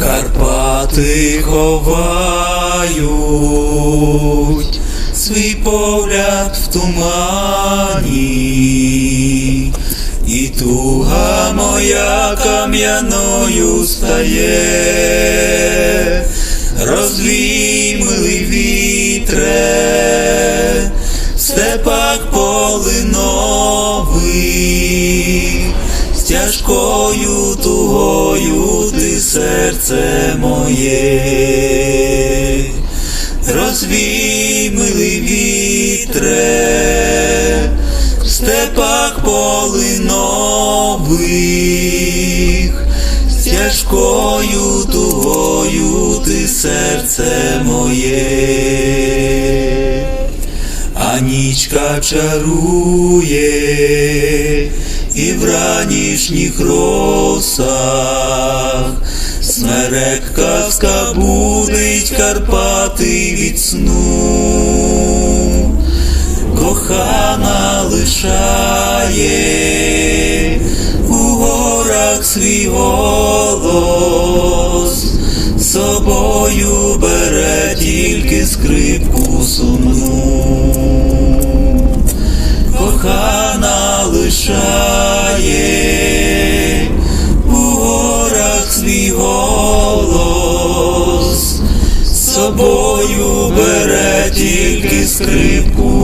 Карпати ховають свій погляд в тумані, і туга моя кам'яною стає, розвій милий вітре, в степах серце моє, розвій милий вітре, в степах полинових, з тяжкою тугою ти серце моє. А нічка чарує і в ранішніх росах смерекка скабудить Карпати від сну, кохана лишає у горах свій голос, собою бере тільки скрипку сумну, кохана лишає голос, з собою бере тільки скрипку.